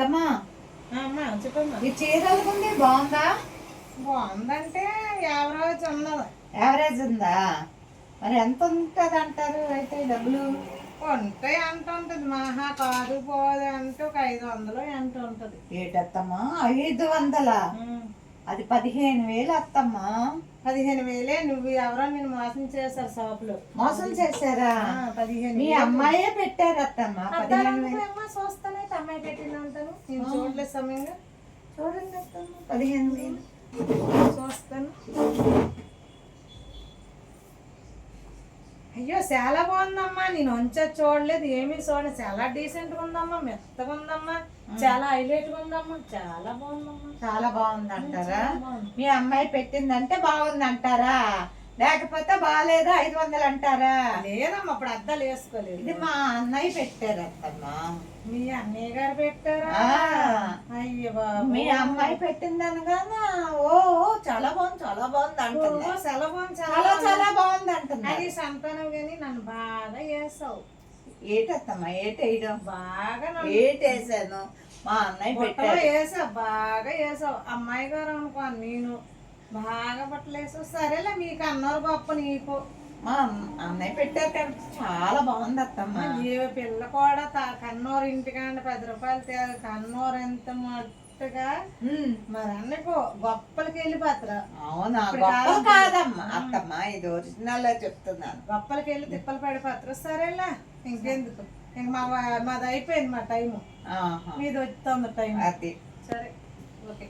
అత్తమ్మా చెప్పమ్మా. ఈ చీర ఉంది బాగుందా? బాగుందంటే యావరేజ్ ఉన్నది. యావరేజ్ ఉందా? మరి ఎంత ఉంటుంది అంటారు అయితే డబ్బులు? కొంటే ఎంత ఉంటుంది? మహా కాదు పోదు అంటే ఒక ఐదు వందలు ఎంత ఉంటుంది? ఏటత్తమ్మా ఐదు వందల? అది పదిహేను వేలు అత్తమ్మా. పదిహేను వేలే నువ్వు ఎవరో నేను మోసం చేశారు షాపులో. మోసం చేశారా? పదిహేను మీ అమ్మాయే పెట్టారు అత్తమ్మా పదిహేను వేలు. చూస్తానే అమ్మాయి పెట్టింది అంటాను నేను చూడలేదు సమయంగా? చూడండి పదిహేను వేలు. చూస్తాను. అయ్యో చాలా బాగుందమ్మా. నేను వంచా చూడలేదు. ఏమీ చూడలేదు. చాలా డీసెంట్గా ఉందమ్మా. మెత్తగా ఉందమ్మా. చాలా హైలైట్గా ఉందమ్మా. చాలా బాగుందమ్మా. చాలా బాగుంది. అంటారా. మీ అమ్మాయి పెట్టిందంటే బాగుంది అంటారా లేకపోతే బాగాలేదు ఐదు వందలు అంటారా? లేదమ్మా అప్పుడు అద్దాలు వేసుకోలేదు. ఇది మా అన్నయ్య పెట్టారు అత్తమ్మా మీ అన్నయ్య గారు పెట్టారా? అయ్యో మీ అమ్మాయి పెట్టిందనగా ఓ ఓ, చాలా బాగుంది చాలా బాగుంది అంటుంది. చాలా బాగుంది చాలా చాలా బాగుంది. అంటుంది. అది సంతానం కానీ నన్ను బాగా వేసావు ఏటత్తమ్మా ఏటేయడం బాగా నన్ను ఏటేసాను మా అన్నయ్య పెట్టారు వేసావు బాగా వేసావు. అమ్మాయి గారు అనుకో నేను బాగా బట్టలు వేసావు. సరేలే మీకు అన్నారు గొప్ప నీకు. మా అన్నయ్య పెట్టారు కాబట్టి చాలా బాగుంది అత్తమ్మా. ఏ పిల్ల కూడా కన్నోరు ఇంటికాండి పది రూపాయలు తేలి కన్నోరు ఎంత మట్టుగా. మరి అన్నకు గొప్పలకి వెళ్ళిపోతారు అవునా ఇప్పుడు గొప్ప కాలం కాదమ్మా. అత్తమ్మా ఇది ఒరిజినల్ చెప్తున్నాను. గొప్పలకి వెళ్ళి తిప్పలు పడిపోతారు సరేలే ఇంకెందుకు. ఇంక మా మాది అయిపోయింది మా టైము. మీది వస్తుంది టైం అది. సరే ఓకే.